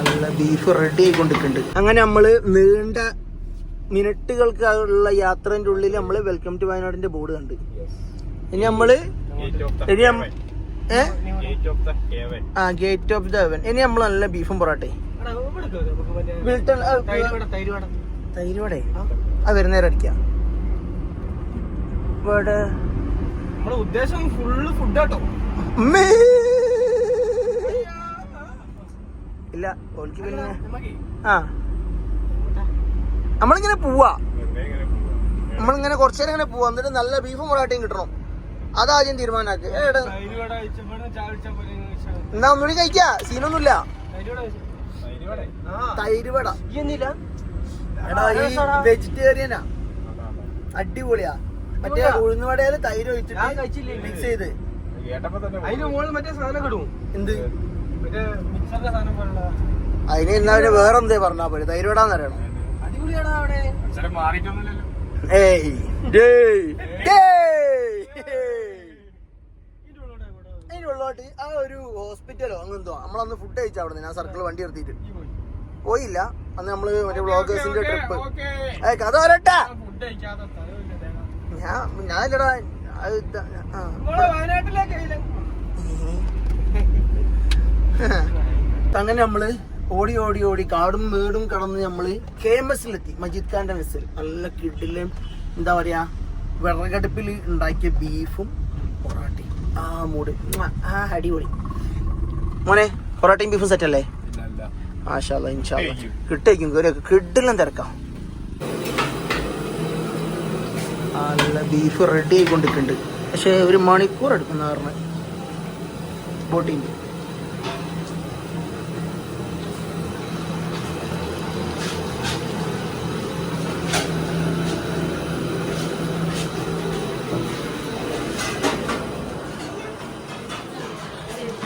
നല്ല beef ready ആയിക്കൊണ്ടിരിക്കുന്നുണ്ട്. അങ്ങനെ നമ്മൾ നീണ്ട മിനിറ്റുകൾക്ക് ഉള്ള യാത്രന്റെ ഉള്ളിൽ നമ്മൾ വെൽക്കം ടു വയനാടിന്റെ ബോർഡ് കണ്ട്. ഇനി നമ്മൾ ഇനി ആ ഗേറ്റ് ഓഫ് ദ ഹെവൻ ഇനി നമ്മൾ നല്ല ബീഫും പൊറാട്ടെ വിൽട്ടൺ ആ, തൈര് വടേ ആ. വരുന്നേരം അടിക്കാം. ഇവിടെ ഉദ്ദേശം ഫുള്ള് ഫുഡ് കേട്ടോ ഉമ്മേ. ഇല്ല ഓൽക്ക് പിന്നെ ആ. നമ്മളിങ്ങനെ പോവാ. നമ്മളിങ്ങനെ കുറച്ചേരം ഇങ്ങനെ പോവാ. എന്നിട്ട് നല്ല ബീഫും പൊറാട്ടയും കിട്ടണം. അതാദ്യം തീരുമാനാക്ക് എന്നാ ഒന്നുകൂടി കഴിക്കാ. സീനൊന്നുമില്ല. തൈര് വട എടാ ഈ വെജിറ്റേറിയനാ അടിപൊളിയാ. മറ്റേ ഉഴുന്നുവടയിൽ തൈര് ഒഴിച്ചിട്ട്? മിക്സ് ചെയ്ത്. അതിന് മുകളിൽ മറ്റേ സാധനം കിടും എന്ത്? അതിന് എന്നാ വേറെന്തേ പറഞ്ഞാ പോലെ തൈര് വിടാന്ന് അറിയണം ഏയ്. അതിന്റെ ഉള്ളോട്ട് ആ ഒരു ഹോസ്പിറ്റലോ അങ്ങെന്തോ നമ്മളന്ന് ഫുഡ് കഴിച്ചാ അവിടെ ഞാൻ സർക്കിൾ വണ്ടി നിർത്തിയിട്ട്. പോയില്ല. അന്ന് നമ്മൾ മറ്റേ ബ്ലോഗേഴ്സിന്റെ ട്രിപ്പ് ഏ കഥ വരട്ടാ. ഞാൻ ഞാനില്ലടാ. അത് ആ. അങ്ങനെ നമ്മൾ ഓടി ഓടി ഓടി കാടും വീടും കടന്ന് നമ്മൾ കെ എം എസിലെത്തി മജീദ് ഖാന്റെ മെസ്സിൽ നല്ല കിഡിലും എന്താ പറയാ വിറകടുപ്പിൽ ഉണ്ടാക്കിയ ബീഫും പൊറാട്ടയും. ആ മൂട്. ആ അടിപൊളി. മോനെ പൊറാട്ടയും ബീഫും സെറ്റ് അല്ലേ? മാഷാല്ല ഇൻഷാല്ല. കിട്ടേക്കും. കയറിയൊക്കെ കിഡിലും തിരക്കാം. നല്ല ബീഫ് റെഡി ആയിക്കൊണ്ടിരിക്കുന്നുണ്ട്. പക്ഷെ ഒരു മണിക്കൂർ എടുക്കുന്ന പറഞ്ഞ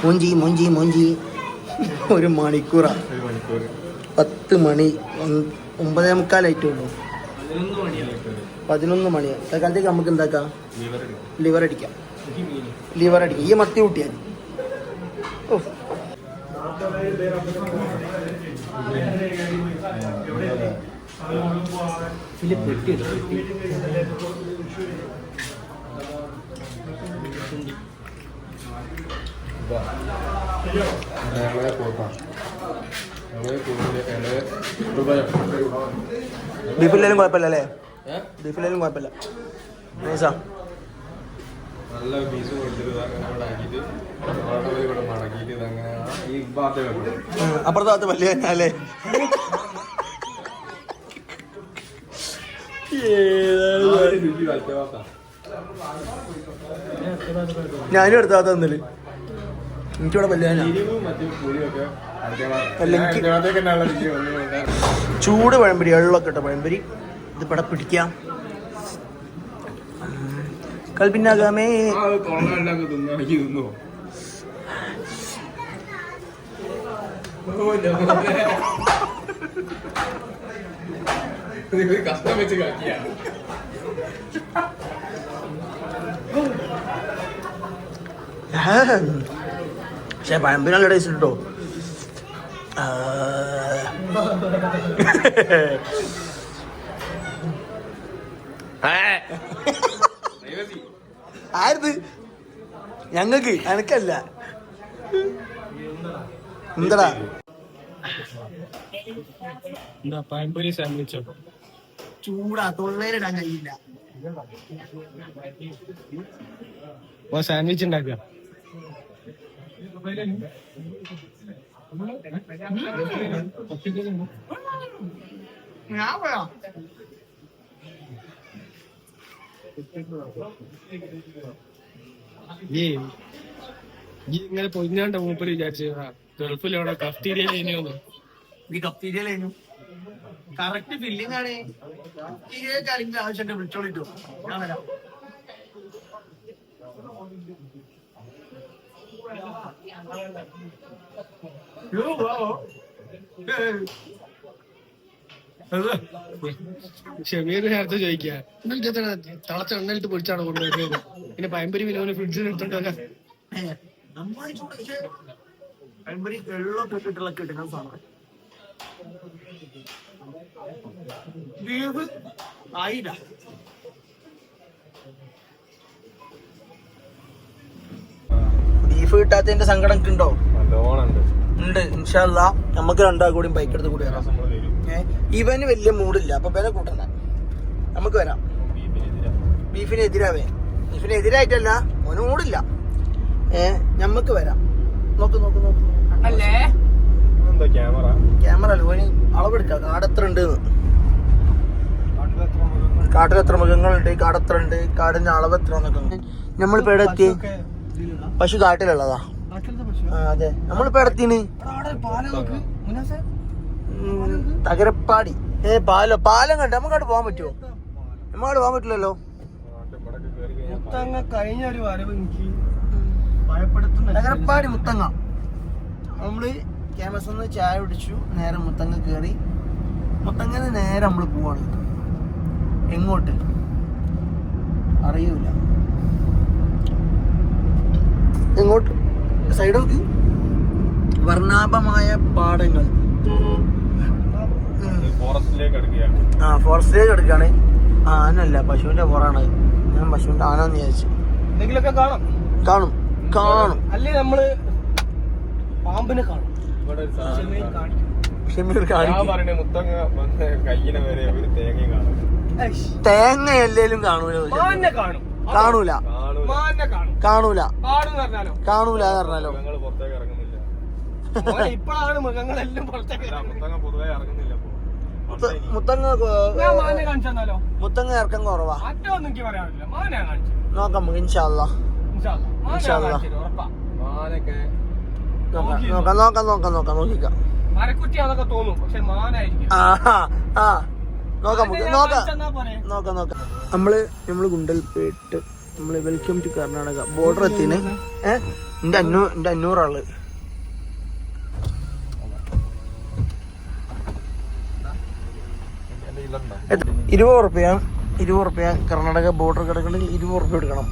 മൊഞ്ചി മൂഞ്ചി മൂഞ്ചി. ഒരു മണിക്കൂറാ. പത്ത് മണി ഒമ്പതേ ഒമ്പതേ മുക്കാലായിട്ടുള്ളൂ പതിനൊന്ന് മണി. തൽക്കാലത്തേക്ക് നമുക്ക് എന്താക്കാം? ലിവർ അടിക്കാം. ലിവർ അടിക്കാം. ഈ മത്തി കൂട്ടിയാൽ ഓ. ഞങ്ങളെ പോത്താ ഞങ്ങളെ പോത്തിൽ ഞങ്ങളെ ദുബായ്. ബീഫില്ലേലും കുഴപ്പമില്ല അല്ലേ? ബീഫില്ലേലും കുഴപ്പമില്ല. നൈസാ നല്ല പീസ് കൊടുത്തിട്ട് അങ്ങനെ ഇവിടെ ആക്കിയിട്ട് അവിടെ ഇവിടെ മടക്കിയിട്ട് ഇതങ്ങനെ ഈ ഭാഗത്ത് അപ്പുറത്തെ ഭാഗത്ത് വലിയ തന്നെ അല്ലേ ഞാനും എടുത്ത ഭാഗത്ത് തന്നിൽ. എനിക്കിവിടെ ചൂട് പഴംപൊരി വെള്ളമൊക്കെ ഇട്ട പഴംപൊരി. ഇത് ഇവിടെ പിടിക്കാം. കൽപ്പിന്നാകാമേ കഷ്ടം വെച്ച് കളിക്കുക പക്ഷെ പഴംപൊരി നല്ല ടേസ്റ്റ് കേട്ടോ ആരത്? ഞങ്ങക്ക് എനക്കല്ല. എന്തടാ? എന്താ പഴംപൊരി സാൻഡ്വിച്ചോ ചൂടാ തൊള്ളേലിടാൻ കഴിയില്ല. സാൻഡ്വിച്ച് ഉണ്ടാക്കുക. ഞാൻ ഈ ഈ ഇങ്ങനെ പൊഞ്ഞാണ്ട മൂപ്പര് വിചാരിച്ചു ഗൾഫിൽ അവിടെ കഫ്റ്റീരിയ കഴിഞ്ഞു ഈ കഴിഞ്ഞു കറക്റ്റ് ഫില്ലിംഗ് ആണ്. കപ്പീരിയ കാര്യങ്ങൾ ആവശ്യമുണ്ട് വിളിച്ചോളിട്ടോ. ഞാൻ വരാം. ഷമീർ നേരത്തെ ചോദിക്കുക. തിളച്ച എണ്ണയിട്ട് പൊടിച്ചാണ് കൊണ്ടുപോയത് പിന്നെ പയമ്പരി വിനോന് ഫ്രിഡ്ജിൽ എടുത്തോണ്ടല്ല ആയില്ല. ബീഫ് കിട്ടാത്തതിന്റെ സങ്കടം ഒക്കെ ഉണ്ടോ ഉണ്ട് ഇൻഷാല്ല നമുക്ക് രണ്ടാൾ കൂടി ബൈക്ക് എടുത്ത് കൂടി വരാം. ഇവന് വലിയ മൂടില്ല അപ്പൊ വില കൂട്ടണ്ട. നമുക്ക് വരാം. ബീഫിന് എതിരാവേ ബീഫിന് എതിരായിട്ടല്ല ഓന് മൂടില്ല ഏ നമുക്ക് വരാം. നോക്ക് നോക്ക് നോക്ക്. അല്ലേ? എന്താ ക്യാമറ ക്യാമറ അല്ല ഓന് അളവെടുക്ക. കാടെത്ര ഉണ്ട് കാട്ടിൽ എത്ര മൃഗങ്ങളുണ്ട്? കാടെത്ര ഉണ്ട്? കാടിന്റെ അളവ് എത്ര എന്നൊക്കെ നമ്മളിപ്പോ എവിടെ എത്തി? പശു കാട്ടിലുള്ളതാ. അതെ. നമ്മളിപ്പോ ഇടത്തിന് തകരപ്പാടി. ഏ പാലം? പാലം കണ്ട്? നമുക്കവിടെ പോകാൻ പറ്റുമോ നമുക്കവിടെ പോകാൻ പറ്റില്ലല്ലോ. കഴിഞ്ഞ ഒരു വരവ് എനിക്ക് തകരപ്പാടി മുത്തങ്ങ. നമ്മൾ ക്യാമറസ് ഒന്ന് ചായ പിടിച്ചു നേരെ മുത്തങ്ങ കയറി മുത്തങ്ങനെ നേരെ നമ്മൾ പോവാണ്. എങ്ങോട്ട്? അറിയൂല. എങ്ങോട്ട് സൈഡ് നോക്ക് വർണാഭമായ പാടങ്ങൾ. ഫോറസ്റ്റിലേക്ക് അടുക്കുകയാണ് ആ ഫോറസ്റ്റിലേക്ക് എടുക്കുകയാണ്. ആനല്ല പശുവിന്റെ പുറാണ് ഞാൻ പശുവിന്റെ ആനന്ന് വിചാരിച്ചു. എന്തെങ്കിലുമൊക്കെ കാണാം. കാണും. കാണും. അല്ലേ നമ്മൾ പാമ്പിനെ കാണും. ഇവിടെ ഒരു സാധനം കാണാം. ഷമീർ കാണിക്കും. പറയണേ മുത്തങ്ങ കയ്യിനെ വരെ ഒരു തേങ്ങയും കാണും. തേങ്ങയല്ലേലും തേങ്ങ എല്ലേലും കാണൂല. കാണൂല കാണൂല. കാണൂല പറഞ്ഞാലോ? ഇപ്പോഴാണ് മൃഗങ്ങളെല്ലാം. മുത്തങ്ങ. മുത്തങ്ങ ഇറക്കം കുറവാ. നോക്കാം ഇൻഷാല്ല നോക്കാം നോക്കാം നോക്കാം നോക്കാം നോക്കാം നോക്കിക്കാം. മരക്കുറ്റിയാന്നൊക്കെ തോന്നും. പക്ഷെ മാനായിരിക്കും. നോക്കാം നോക്കാം? നോക്കാം നോക്കാം. നമ്മൾ നമ്മൾ ഗുണ്ടൽപേട്ട് നമ്മൾ വെൽക്കം ടു കർണാടക. ബോർഡർ എത്തിന്. ഏഹ് എന്റെ അന്നൂറാൾ ഇരുപത് ഉറുപ്പ്യ. ഇരുപത് ഉറുപ്പ്യ കർണാടക ബോർഡർ കിടക്കണമെങ്കിൽ ഇരുപത് ഉറുപ്പ്യ എടുക്കണം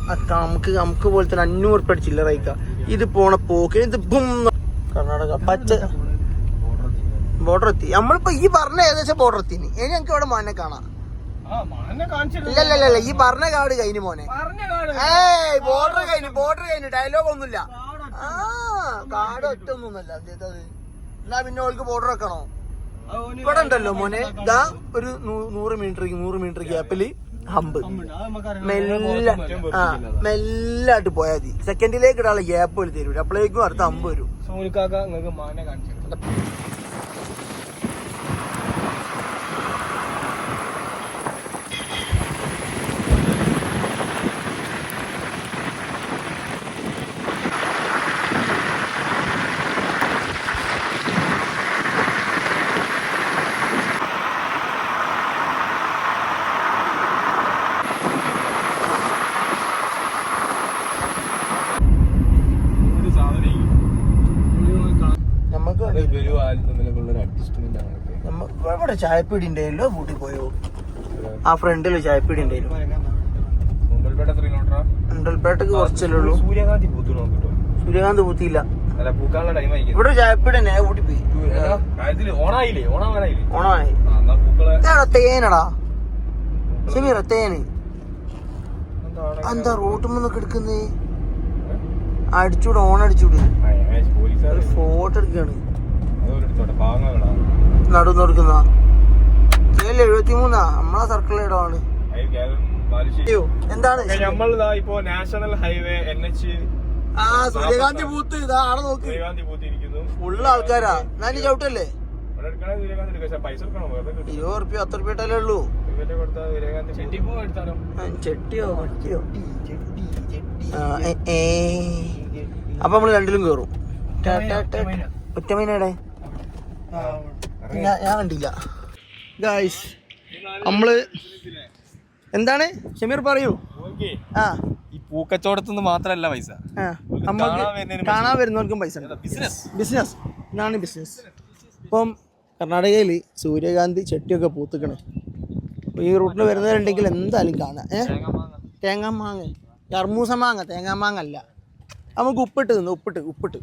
നമുക്ക് നമുക്ക് പോലെ തന്നെ അഞ്ഞൂറ് ഉറുപ്പ്യ അടിച്ചില്ല റൈക്ക ഇത് പോണ പോക്ക് ഇത് ബും കർണാടക പച്ച. ബോർഡർ എത്തി. നമ്മളിപ്പോ ഈ പറഞ്ഞ ഏകദേശം ബോർഡർ എത്തി ഇനി ഞങ്ങൾക്ക് ഇവിടെ മാനെ കാണാം. ആ മാനെ കാണിച്ചിരുന്നു. ഇല്ല ഇല്ല ഇല്ല ഈ പറഞ്ഞ കാട് കഴിഞ്ഞു മോനെ. ഏയ് ബോർഡർ കഴിഞ്ഞു ബോർഡർ കഴിഞ്ഞു ഡയലോഗ് ഒന്നുമില്ല. ആ കാട് ഒറ്റ ഒന്നുമല്ല എന്നാ പിന്നെ ഓൾക്ക് ബോർഡർ വെക്കണോ? ഇവിടെ ഉണ്ടല്ലോ മോനെ. ഇതാ ഒരു നൂറ് മീറ്റർ നൂറ് മീറ്റർ ഗ്യാപ്പിൽ ഹമ്പ്. മെല്ലെ ആ മെല്ലായിട്ട് പോയാൽ മതി. സെക്കൻഡിലേക്ക് ഇടാനുള്ള ഗ്യാപ്പ് പോലും തരും. അപ്പോഴേക്കും അടുത്ത ഹമ്പ് വരും. നിങ്ങൾക്ക് മാനെ ഒരു സാധനം ഇവരും ആരും തമ്മിലൊക്കെ ഒരു അഡ്ജസ്റ്റ്മെന്റ് ആണ് ഇവിടെ ചായപ്പീടി ഉണ്ടായല്ലോ കൂട്ടി പോയോ? ആ ഫ്രണ്ടിൽ ചായപ്പീടി ഉണ്ടായിരുന്നു മുണ്ടൽപേട്ട എത്ര കിലോമീറ്ററാ ഉണ്ടൽപേട്ടക്ക് കുറച്ചല്ലേ ഉള്ളൂ. സൂര്യകാന്തി പൂത്തു നോക്കിട്ടോ സൂര്യകാന്ത് പൂത്തിയില്ല. അല്ല പൂക്കാനുള്ള ടൈം ആയിരിക്കും. ഇവിടെ ചായപ്പീടി തന്നെ കൂട്ടി പോയി. ഓണായില്ലേ? ഓണാവാനായില്ലേ? ഓണമായി തേനടാ ഷമീറ തേന് എന്താ റോട്ടുമെന്നൊക്കെ എടുക്കുന്നേ? അടിച്ചൂടെ ഓൺ അടിച്ചൂടെ പോലീസുകാർ ഒരു ഫോട്ടോ പാവങ്ങളാ നടുന്ന് കൊടുക്കുന്ന തേൽ എഴുപത്തി മൂന്നാ നമ്മളെ സർക്കിൾ ഇടമാണ് അയ്യോ എന്താണ്? നമ്മൾ ഇപ്പോ നാഷണൽ ഹൈവേ എൻ എച്ച് ആ സൂര്യകാന്തി പൂത്ത് ഇതാ ആടെ നോക്ക്. സൂര്യകാന്തി പൂത്തിരിക്കുന്നു ഫുള്ള് ആൾക്കാരാ. ഞാൻ ചവിട്ടല്ലേ? ഇരുപത് റുപ്യ പത്ത് ഉറുപ്പ്യ ഇട്ടല്ലേ ഉള്ളൂ. ചെട്ടിയോ? മട്ടിയോ. അപ്പൊ നമ്മൾ രണ്ടിലും കേറും. ഒറ്റമീനയുടെ ഞാൻ കണ്ടില്ല. ഗായ്സ് നമ്മൾ എന്താണ്? ഷമീർ പറയൂ. ആ. ഈ പൂക്കച്ചവടത്തുനിന്ന് മാത്രല്ല പൈസ. നമുക്ക് കാണാൻ വരുന്നവർക്കും പൈസ ബിസിനസ് ഇതാണ് ബിസിനസ് ഇപ്പം കർണാടകയിൽ സൂര്യകാന്തി ചെട്ടിയൊക്കെ പൂത്തുക്കണ്. അപ്പോൾ ഈ റൂട്ടിൽ വരുന്നവരുണ്ടെങ്കിൽ എന്തായാലും കാണാം. ഏ? തേങ്ങാ മാങ്ങ കർമൂസ മാങ്ങ തേങ്ങാ മാങ്ങ അല്ല. നമുക്ക് ഉപ്പിട്ട് തിന്നു ഉപ്പിട്ട് ഉപ്പിട്ട്.